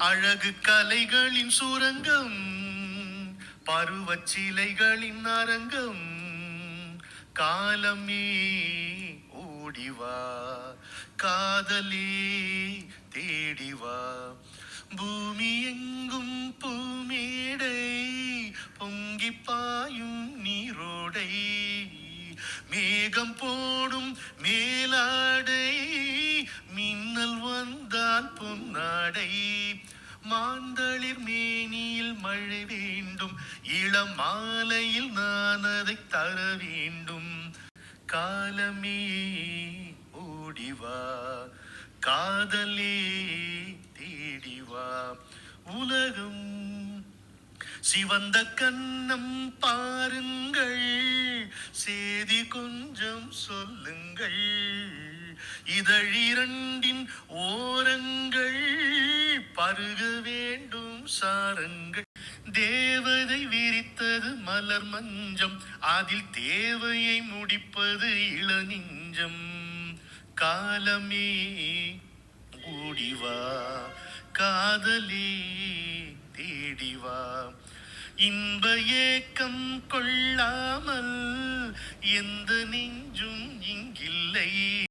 அழகு கலைகளின் சுரங்கம் பருவச்சிலைகளின் அரங்கம். காலமே ஓடிவா காதலே தேடிவா பூமி எங்கும் பூமேடை பொங்கி பாயும் நீரோடை. மேகம் போடும் மேலாடை மின்னல் வந்தால் பொன்னாடை. மாந்தளிர் மேனியில் மழை வேண்டும். இளம் மாலையில் நான் அதை தர வேண்டும். காலமே ஓடிவா காதலே தேடிவா உலகம் சிவந்த கண்ணம் பாருங்கள். சேதி கொஞ்சம் சொல்லுங்கள். இதழிரண்டின் ஓரங்கள் அருக வேண்டும் சாரங்கள். தேவதை விரித்தது மலர் மஞ்சம். அதில் தேவையை முடிப்பது இளநெஞ்சம். காலமே ஓடிவா காதலே தேடிவா. இன்ப ஏக்கம் கொள்ளாமல் எந்த நெஞ்சும் இங்கில்லை.